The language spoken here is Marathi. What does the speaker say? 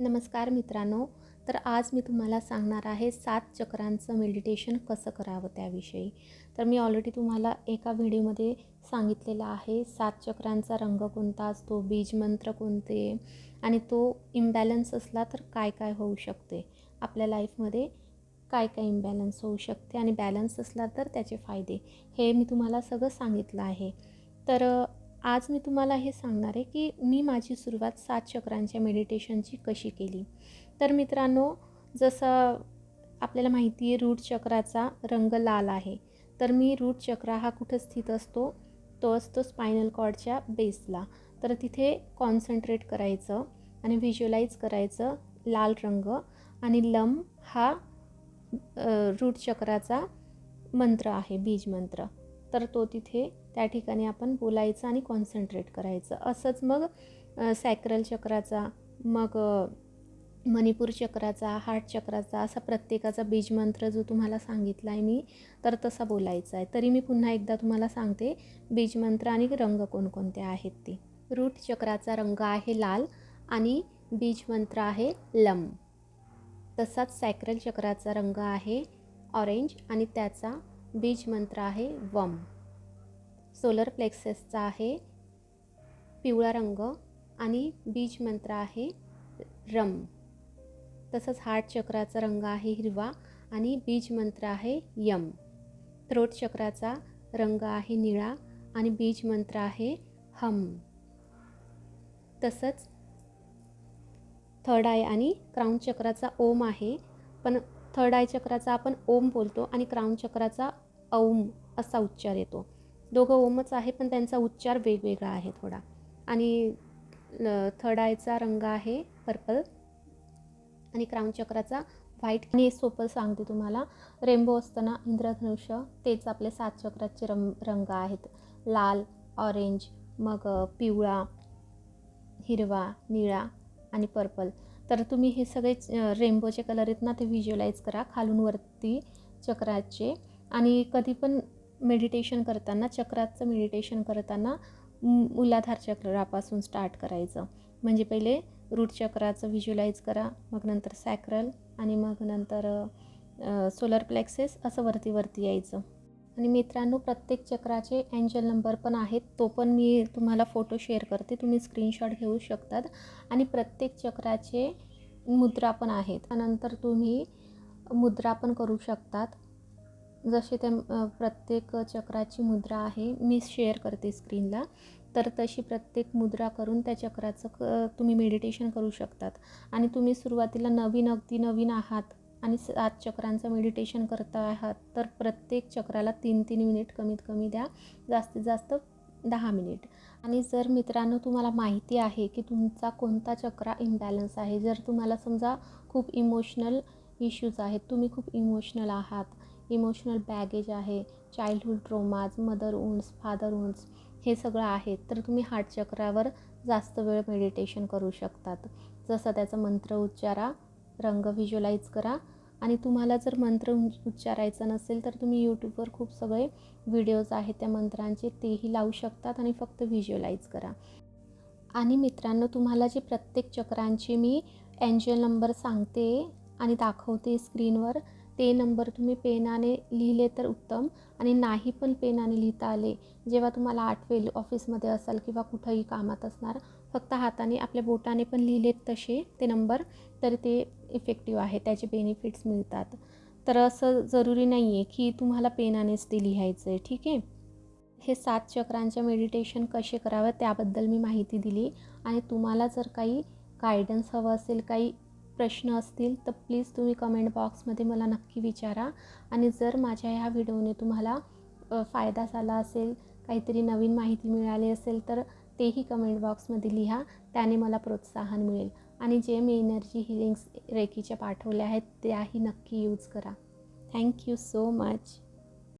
नमस्कार मित्रांनो तर आज मी तुम्हाला सांगणार आहे सात चक्रांचं मेडिटेशन कसं करावं त्याविषयी. तर मी ऑलरेडी तुम्हाला एका व्हिडिओमध्ये सांगितलेलं आहे सात चक्रांचा रंग कोणता असतो बीज मंत्र कोणते आणि तो इम्बॅलन्स असला तर काय काय होऊ शकते. आपल्या लाईफमध्ये काय काय इम्बॅलन्स होऊ शकते आणि बॅलन्स असला तर त्याचे फायदे. हे मी तुम्हाला सगळं सांगितलं आहे. तर आज मी तुम्हाला हे सांगणार आहे की मी माझी सुरुवात सात चक्रांच्या मेडिटेशनची कशी केली. तर मित्रांनो जसं आपल्याला माहिती आहे रूट चक्राचा रंग लाल आहे. तर मी रूट चक्र हा कुठं स्थित असतो? तो असतो स्पायनल कॉर्डच्या बेसला तर तिथे कॉन्सन्ट्रेट करायचं आणि व्हिज्युअलाइज करायचं लाल रंग आणि लम हा रूट चक्राचा मंत्र आहे बीज मंत्र. तर तो तिथे त्या ठिकाणी आपण बोलायचं आणि कॉन्सन्ट्रेट करायचं. असंच मग सॅक्रल चक्राचा मग मणिपूर चक्राचा हार्ट चक्राचा असा प्रत्येकाचा बीजमंत्र जो तुम्हाला सांगितला आहे मी तर तसा बोलायचा आहे. तरी मी पुन्हा एकदा तुम्हाला सांगते बीजमंत्र आणि रंग कोणकोणते आहेत ते. रूट चक्राचा रंग आहे लाल आणि बीजमंत्र आहे लम. तसाच सॅक्रल चक्राचा रंग आहे ऑरेंज आणि त्याचा बीज मंत्र आहे वम. सोलर प्लेक्सेसचा आहे पिवळा रंग आणि बीज मंत्र आहे रम. तसंच हार्ट चक्राचा रंग आहे हिरवा आणि बीज मंत्र आहे यम. थ्रोट चक्राचा रंग आहे निळा आणि बीज मंत्र आहे हम. तसंच थर्ड आय आणि क्राऊन चक्राचा ओम आहे. पण थर्ड आय चक्राचा आपण ओम बोलतो आणि क्राऊन चक्राचा औम असा उच्चार येतो. दोघं ओमच आहे पण त्यांचा उच्चार वेगवेगळा आहे थोडा. आणि थर्ड आयचा रंग आहे पर्पल आणि क्राऊन चक्राचा व्हाईट. आणि सोपं सांगते तुम्हाला रेनबो असताना इंद्रधनुष्य तेच आपले सात चक्राचे रंग रंग आहेत. लाल ऑरेंज मग पिवळा हिरवा निळा आणि पर्पल. तर तुम्ही हे सगळे रेनबोचे कलर आहेत ना ते व्हिज्युअलाइज करा. खालून वरती चक्राचे आणि कधी पण मेडिटेशन करताना चक्राचं मेडिटेशन करताना मुलाधार चक्रापासून स्टार्ट करायचं. म्हणजे पहिले रूट चक्राचं व्हिज्युलाइज करा मग नंतर सॅक्रल आणि मग नंतर सोलर प्लेक्सेस असं वरती वरती यायचं. आणि मित्रांनो प्रत्येक चक्राचे अँजल नंबर पण आहेत तो पण मी तुम्हाला फोटो शेअर करते. तुम्ही स्क्रीनशॉट घेऊ शकतात. आणि प्रत्येक चक्राचे मुद्रा पण आहेत. त्यानंतर तुम्ही मुद्रा पण करू शकतात. जसे त्या प्रत्येक चक्राची मुद्रा आहे मी शेअर करते स्क्रीनला तर तशी प्रत्येक मुद्रा करून त्या चक्राचं क तुम्ही मेडिटेशन करू शकतात. आणि तुम्ही सुरुवातीला नवीन अगदी नवीन आहात आणि सात चक्रांचं मेडिटेशन करता आहात तर प्रत्येक चक्राला तीन तीन मिनिट कमीत कमी द्या. जास्तीत जास्त दहा मिनिट आणि जर मित्रांनो तुम्हाला माहिती आहे की तुमचा कोणता चक्रा इम्बॅलन्स आहे जर तुम्हाला समजा खूप इमोशनल इश्यूज आहेत तुम्ही खूप इमोशनल आहात इमोशनल बॅगेज आहे childhood traumas mother wounds father wounds हे सगळं आहे तर तुम्ही हार्टचक्रावर जास्त वेळ मेडिटेशन करू शकतात. जसं त्याचं मंत्र उच्चारा रंग व्हिज्युलाइज करा आणि तुम्हाला जर मंत्र उच्चारायचं नसेल तर तुम्ही यूट्यूबवर खूप सगळे व्हिडिओज आहेत त्या मंत्रांचे तेही लावू शकतात आणि फक्त व्हिज्युलाइज करा. आणि मित्रांनो तुम्हाला जे प्रत्येक चक्रांचे मी एंजल नंबर सांगते आणि दाखवते स्क्रीनवर ते नंबर तुम्ही पेनाने लिहिले तर उत्तम आणि नाही पण पेनाने लिहिता आले. जेव्हा तुम्हाला आठवेल ऑफिसमध्ये असाल किंवा कुठंही कामात असणार फक्त हाताने आपल्या बोटाने पण लिहिलेत तसे ते नंबर तर ते इफेक्टिव्ह आहे त्याचे बेनिफिट्स मिळतात. तर असं जरुरी नाही आहे की तुम्हाला पेनानेच ते लिहायचं आहे ठीक आहे? हे सात चक्रांच्या मेडिटेशन कसे करावं त्याबद्दल मी माहिती दिली आणि तुम्हाला जर काही गायडन्स हवं असेल काही प्रश्न असतील तर प्लीज तुम्ही कमेंट बॉक्समध्ये मला नक्की विचारा. आणि जर माझ्या ह्या व्हिडिओने तुम्हाला फायदा झाला असेल काहीतरी नवीन माहिती मिळाली असेल तर तेही कमेंट बॉक्समध्ये लिहा. त्याने मला प्रोत्साहन मिळेल. आणि जे मी एनर्जी हिलिंग्स रेकीच्या पाठवल्या आहेत त्याही नक्की यूज करा. Thank you so much